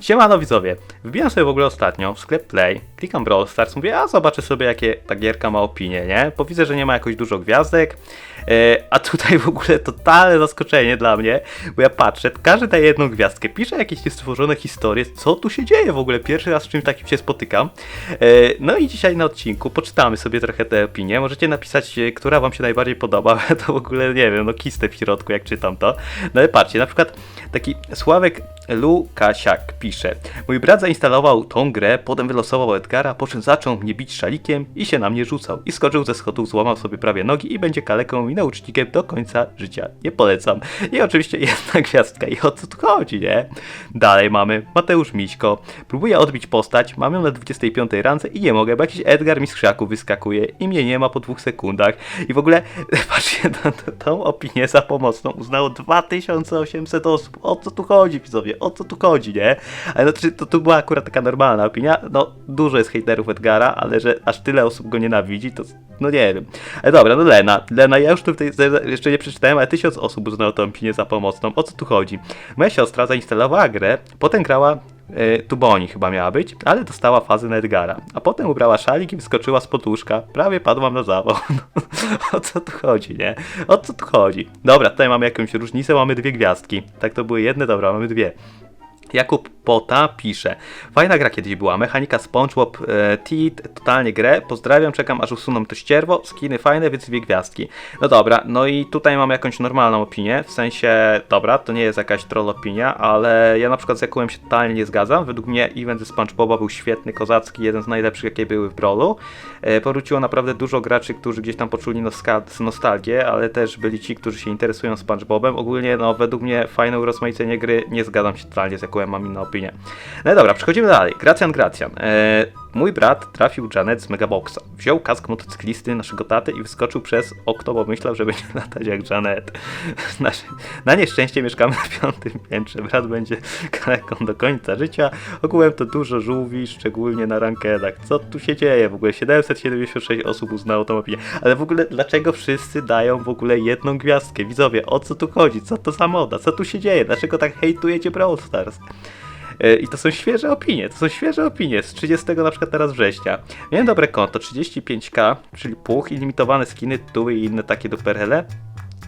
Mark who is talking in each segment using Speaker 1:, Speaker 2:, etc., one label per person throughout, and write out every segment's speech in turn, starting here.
Speaker 1: Siemano widzowie, wbijam sobie w ogóle ostatnio w sklep Play, klikam Brawl Stars, mówię, a zobaczę sobie jakie ta gierka ma opinię, nie? Bo widzę, że nie ma jakoś dużo gwiazdek, e, a tutaj w ogóle totalne zaskoczenie dla mnie, bo ja patrzę, każdy daje jedną gwiazdkę, pisze jakieś niestworzone historie, co tu się dzieje w ogóle, pierwszy raz z czymś takim się spotykam. E, no i dzisiaj na odcinku poczytamy sobie trochę te opinie, możecie napisać, e, która wam się najbardziej podoba, to w ogóle nie wiem, no kistę w środku jak czytam to. No ale patrzcie, na przykład taki Sławek Lukasiak pisze Mój brat zainstalował tą grę, potem wylosował Edgara, po czym zaczął mnie bić szalikiem i się na mnie rzucał. I skoczył ze schodów, złamał sobie prawie nogi i będzie kaleką i naucznikiem do końca życia. Nie polecam. I oczywiście jedna gwiazdka i o co tu chodzi, nie? Dalej mamy Mateusz Miśko. Próbuję odbić postać, mam ją na 25 rance i nie mogę, bo jakiś Edgar mi z krzaku wyskakuje i mnie nie ma po dwóch sekundach. I w ogóle, patrzcie, na tą, opinię za pomocną uznało 2800 osób. O co tu chodzi, widzowie? O co tu chodzi, nie? Ale no, czy to, to była akurat taka normalna opinia. No, dużo jest hejterów Edgara, ale że aż tyle osób go nienawidzi, to no nie wiem. Ale dobra, no Lena. Lena, ja już tutaj jeszcze nie przeczytałem, ale tysiąc osób uznało tę opinię za pomocną. O co tu chodzi? Moja siostra zainstalowała grę, potem grała Tuboni chyba miała być, ale dostała fazę na Edgara. A potem ubrała szalik i wyskoczyła z poduszka. Prawie padłam na zawał. o co tu chodzi, nie? O co tu chodzi? Dobra, tutaj mamy jakąś różnicę, mamy dwie gwiazdki. Tak to były jedne, dobra, mamy dwie. Jakub Pota pisze. Fajna gra kiedyś była. Mechanika SpongeBob e, totalnie grę. Pozdrawiam, czekam aż usuną to ścierwo. Skiny fajne, więc dwie gwiazdki. No dobra, no i tutaj mam jakąś normalną opinię. W sensie, dobra, to nie jest jakaś troll opinia, ale ja na przykład z Jakubem się totalnie nie zgadzam. Według mnie event ze SpongeBoba był świetny, kozacki, jeden z najlepszych jakie były w Brawlu. E, powróciło naprawdę dużo graczy, którzy gdzieś tam poczuli nostalgię, ale też byli ci, którzy się interesują SpongeBobem. Ogólnie, no według mnie fajne urozmaicenie gry. Nie zgadzam się totalnie z Jakubem, mam inną opinię. No dobra, przechodzimy dalej. Gracjan, Gracjan. E, mój brat trafił Janet z Megaboxa. Wziął kask motocyklisty naszego taty i wyskoczył przez okno, bo myślał, że będzie latać jak Janet. Na, na nieszczęście mieszkamy na piątym piętrze. Brat będzie kaleką do końca życia. Ogółem to dużo żółwi, szczególnie na rankedach. Co tu się dzieje? W ogóle 776 osób uznało tą opinię. Ale w ogóle dlaczego wszyscy dają w ogóle jedną gwiazdkę? Widzowie, o co tu chodzi? Co to za moda? Co tu się dzieje? Dlaczego tak hejtujecie Brawl Stars? E, I to są świeże opinie, to są świeże opinie z 30 na przykład teraz września. Miałem dobre konto, 35k, czyli puch, i limitowane skiny, tytuły i inne takie duperele.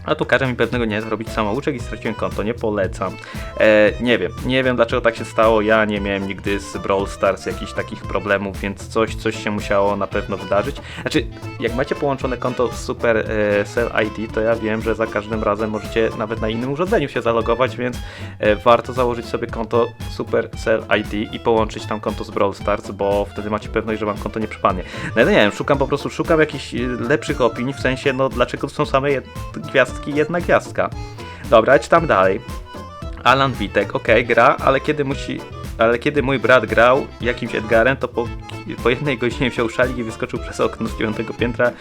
Speaker 1: A tu każe mi pewnego dnia zrobić samouczek i straciłem konto, nie polecam. E, nie wiem, nie wiem dlaczego tak się stało, ja nie miałem nigdy z Brawl Stars jakichś takich problemów, więc coś, coś się musiało na pewno wydarzyć. Znaczy, jak macie połączone konto z Super e, Cell ID, to ja wiem, że za każdym razem możecie nawet na innym urządzeniu się zalogować, więc e, warto założyć sobie konto Super Cell ID i połączyć tam konto z Brawl Stars, bo wtedy macie pewność, że wam konto nie przypadnie. No nie wiem, szukam po prostu, szukam jakichś e, lepszych opinii, w sensie, no dlaczego są same jed- gwiazdki, jedna gwiazdka. Dobra, czytam dalej. Alan Witek, ok, gra, ale kiedy musi. Ale kiedy mój brat grał jakimś Edgarem, to po, po jednej godzinie wziął szalik i wyskoczył przez okno z dziewiątego piętra. E,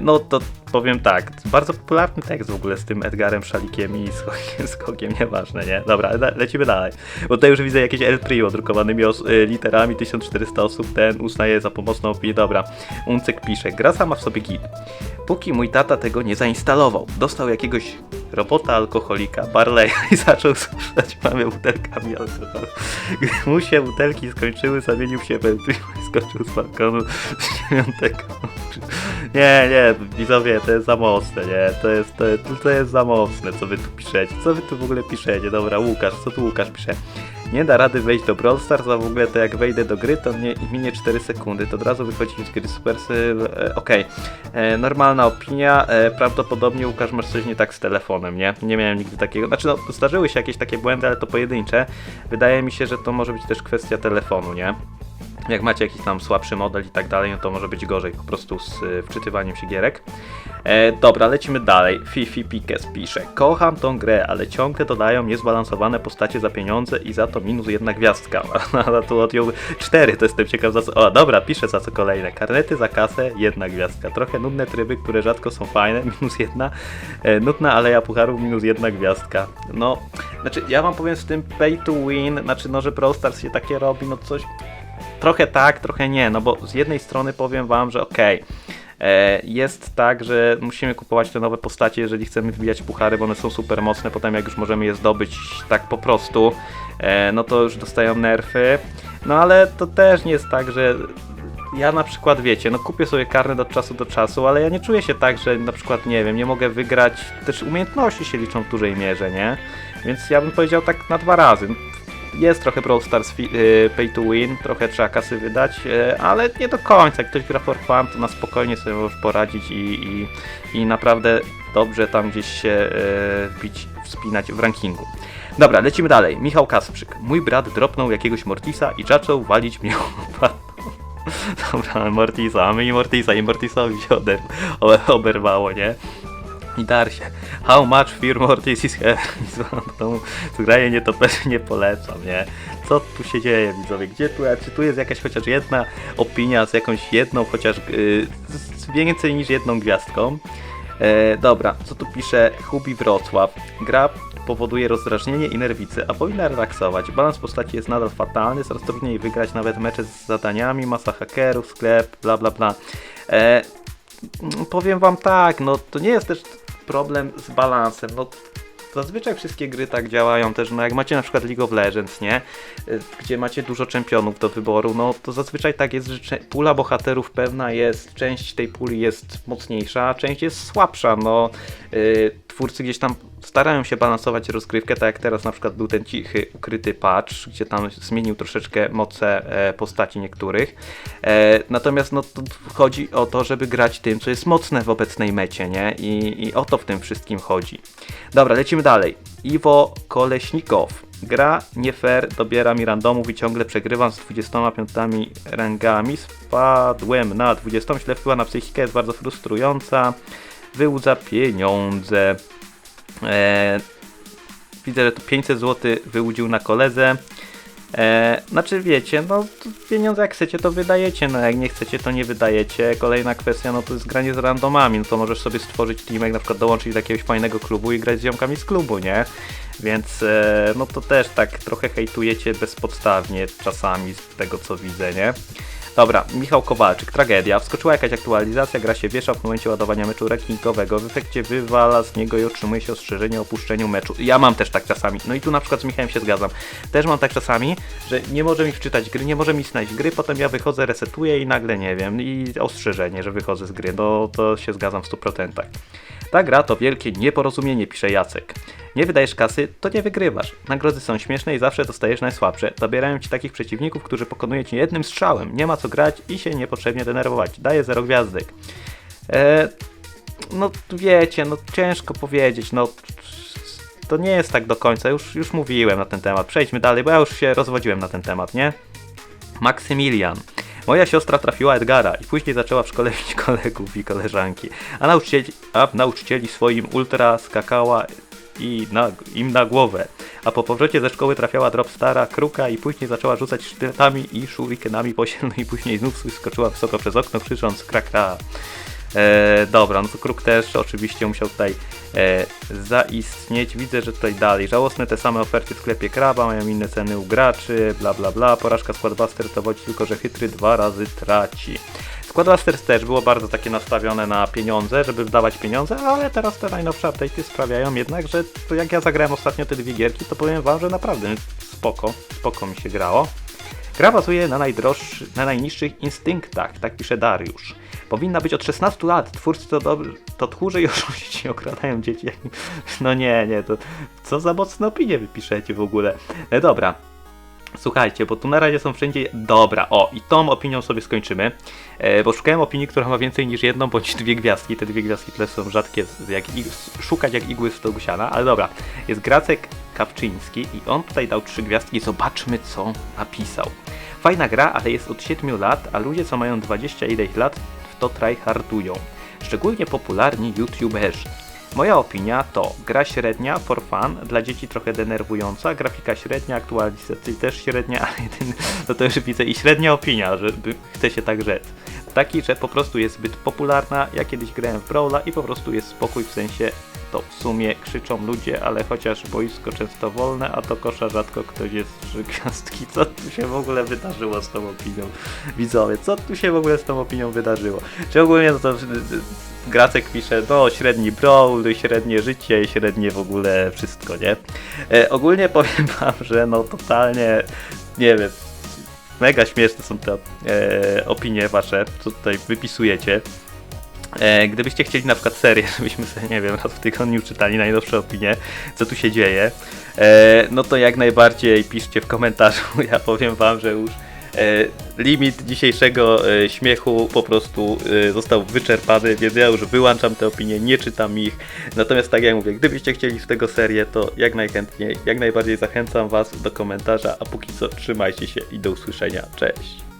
Speaker 1: no to powiem tak, bardzo popularny tekst w ogóle z tym Edgarem, szalikiem i skokiem, skokiem nieważne, nie? Dobra, le, lecimy dalej. Bo tutaj już widzę jakieś El Primo drukowanymi e, literami, 1400 osób, ten uznaje za pomocną opinię. Dobra, Uncek pisze, gra sama w sobie git. Póki mój tata tego nie zainstalował, dostał jakiegoś robota alkoholika, Barley i zaczął słuchać mamy butelkami alkoholu. Gdy mu się butelki skończyły, zamienił się w i skoczył z balkonu z dziewiątego. Nie, nie, widzowie, to jest za mocne, nie? To jest, to, jest, to jest za mocne, co wy tu piszecie. Co wy tu w ogóle piszecie? Dobra, Łukasz, co tu Łukasz pisze? Nie da rady wejść do Brawl Stars, a w ogóle to jak wejdę do gry, to mnie minie 4 sekundy, to od razu wychodzi z gry Supercell. E, Okej, e, normalna opinia, e, prawdopodobnie Łukasz masz coś nie tak z telefonem, nie? Nie miałem nigdy takiego, znaczy no, zdarzyły się jakieś takie błędy, ale to pojedyncze. Wydaje mi się, że to może być też kwestia telefonu, nie? Jak macie jakiś tam słabszy model i tak dalej, no to może być gorzej po prostu z y, wczytywaniem się gierek. E, dobra, lecimy dalej. Fifi Pikes pisze. Kocham tą grę, ale ciągle dodają niezbalansowane postacie za pieniądze i za to minus jedna gwiazdka. A tu odjął cztery, to jestem ciekaw za co. O, dobra, piszę za co kolejne. Karnety za kasę, jedna gwiazdka. Trochę nudne tryby, które rzadko są fajne, minus jedna. E, nudna aleja pucharów, minus jedna gwiazdka. No, znaczy ja wam powiem z tym pay to win, znaczy no, że Brawl Stars się takie robi, no coś Trochę tak, trochę nie, no bo z jednej strony powiem wam, że okej, E, jest tak, że musimy kupować te nowe postacie, jeżeli chcemy wbijać puchary, bo one są super mocne. Potem, jak już możemy je zdobyć tak po prostu, e, no to już dostają nerfy. No ale to też nie jest tak, że ja na przykład wiecie, no kupię sobie karnet od czasu do czasu, ale ja nie czuję się tak, że na przykład nie wiem, nie mogę wygrać, też umiejętności się liczą w dużej mierze, nie? Więc ja bym powiedział tak na dwa razy. Jest trochę Brawl Stars y, pay to win, trochę trzeba kasy wydać, y, ale nie do końca. Jak ktoś gra for fun, to na spokojnie sobie może poradzić i, i, i naprawdę dobrze tam gdzieś się y, wbić, wspinać w rankingu. Dobra, lecimy dalej. Michał Kasprzyk. Mój brat dropnął jakiegoś Mortisa i zaczął walić mnie. Dobra, Mortisa, a my i Mortisa, i Mortisowi się oder, oberwało, nie? I Darsie, how much fear Mortis is here? Tą zgraję nie polecam, nie? Co tu się dzieje, widzowie? Gdzie tu, czy tu jest jakaś chociaż jedna opinia z jakąś jedną, chociaż yy, z więcej niż jedną gwiazdką? E, dobra, co tu pisze Hubi Wrocław? Gra powoduje rozdrażnienie i nerwicy, a powinna relaksować. Balans postaci jest nadal fatalny, coraz trudniej wygrać nawet mecze z zadaniami, masa hakerów, sklep, bla bla bla. E, powiem wam tak, no to nie jest też problem z balansem, no Zazwyczaj wszystkie gry tak działają też, no jak macie na przykład League of Legends, nie? Y, Gdzie macie dużo czempionów do wyboru, no to zazwyczaj tak jest, że pula bohaterów pewna jest, część tej puli jest mocniejsza, a część jest słabsza, no y, twórcy gdzieś tam starają się balansować rozgrywkę, tak jak teraz na przykład był ten cichy, ukryty patch, gdzie tam zmienił troszeczkę moce e, postaci niektórych. E, natomiast no chodzi o to, żeby grać tym, co jest mocne w obecnej mecie, nie? I, I o to w tym wszystkim chodzi. Dobra, lecimy dalej. Iwo Koleśnikow. Gra nie fair, dobiera mi randomów i ciągle przegrywam z 25 rangami. Spadłem na 20, źle wpływa na psychikę, jest bardzo frustrująca. Wyłudza pieniądze. E, widzę, że to 500 zł wyłudził na koledze. E, znaczy wiecie, no pieniądze jak chcecie to wydajecie, no jak nie chcecie to nie wydajecie. Kolejna kwestia no to jest granie z randomami, no to możesz sobie stworzyć teamek, na przykład dołączyć do jakiegoś fajnego klubu i grać z ziomkami z klubu, nie? Więc e, no to też tak trochę hejtujecie bezpodstawnie czasami z tego co widzę, nie? Dobra, Michał Kowalczyk, tragedia. Wskoczyła jakaś aktualizacja, gra się wiesza w momencie ładowania meczu rankingowego. W efekcie wywala z niego i otrzymuje się ostrzeżenie o opuszczeniu meczu. Ja mam też tak czasami. No i tu na przykład z Michałem się zgadzam. Też mam tak czasami, że nie może mi wczytać gry, nie może mi znaleźć gry, potem ja wychodzę, resetuję i nagle nie wiem. I ostrzeżenie, że wychodzę z gry. No to się zgadzam w 100%. Ta gra to wielkie nieporozumienie, pisze Jacek. Nie wydajesz kasy, to nie wygrywasz. Nagrody są śmieszne i zawsze dostajesz najsłabsze. Zabierają ci takich przeciwników, którzy pokonują cię jednym strzałem. Nie ma co grać i się niepotrzebnie denerwować. Daję zero gwiazdek. E, no wiecie, no ciężko powiedzieć, no to nie jest tak do końca, już, już mówiłem na ten temat. Przejdźmy dalej, bo ja już się rozwodziłem na ten temat, nie? Maksymilian. Moja siostra trafiła Edgara i później zaczęła w szkole bić kolegów i koleżanki, a nauczycieli, a nauczycieli swoim ultra skakała i na, im na głowę. A po powrocie ze szkoły trafiała Dropstara, Kruka i później zaczęła rzucać sztyletami i shurikenami po sielu i później znów skoczyła wysoko przez okno krzycząc krakra. E, dobra, no to Kruk też oczywiście musiał tutaj e, zaistnieć. Widzę, że tutaj dalej. Żałosne te same oferty w sklepie Kraba, mają inne ceny u graczy, bla bla bla. Porażka Squadbuster to wodzi tylko, że chytry dwa razy traci. Squadbusters też było bardzo takie nastawione na pieniądze, żeby wdawać pieniądze, ale teraz te najnowsze update'y sprawiają jednak, że to jak ja zagrałem ostatnio te dwie gierki, to powiem wam, że naprawdę spoko, spoko mi się grało. Gra bazuje na, na najniższych instynktach, tak pisze Dariusz. Powinna być od 16 lat. Twórcy to, dobry, to tchórze i oszuści okradają dzieci. No nie, nie, to co za mocne opinie wy piszecie w ogóle. E, dobra, Słuchajcie, bo tu na razie są wszędzie. Dobra, o, i tą opinią sobie skończymy. E, bo szukałem opinii, która ma więcej niż jedną bądź dwie gwiazdki. Te dwie gwiazdki tyle są rzadkie, jak szukać jak igły z stogu siana, ale dobra. Jest Gracek Kawczyński i on tutaj dał trzy gwiazdki. Zobaczmy, co napisał. Fajna gra, ale jest od 7 lat, a ludzie, co mają 20 ileś lat, w to tryhardują. Szczególnie popularni youtuberzy. Moja opinia to gra średnia, for fun, dla dzieci trochę denerwująca, grafika średnia, aktualizacja też średnia, ale jedyny, no to już widzę i średnia opinia, że chce się tak rzec. Taki, że po prostu jest zbyt popularna, ja kiedyś grałem w Brawla i po prostu jest spokój w sensie to w sumie krzyczą ludzie, ale chociaż boisko często wolne, a to kosza rzadko ktoś jest trzy gwiazdki. Co tu się w ogóle wydarzyło z tą opinią? Widzowie, co tu się w ogóle z tą opinią wydarzyło? Czy ogólnie to y, Gracek pisze, no średni brawl, średnie życie, średnie w ogóle wszystko, nie? E, ogólnie powiem wam, że no totalnie, nie wiem, mega śmieszne są te e, opinie wasze, co tutaj wypisujecie. E, gdybyście chcieli na przykład serię, żebyśmy sobie, nie wiem, raz w tygodniu czytali najnowsze opinie, co tu się dzieje, e, no to jak najbardziej piszcie w komentarzu. Ja powiem wam, że już e, limit dzisiejszego śmiechu po prostu został wyczerpany, więc ja już wyłączam te opinie, nie czytam ich. Natomiast tak jak mówię, gdybyście chcieli z tego serię, to jak najchętniej, jak najbardziej zachęcam was do komentarza, a póki co trzymajcie się i do usłyszenia. Cześć!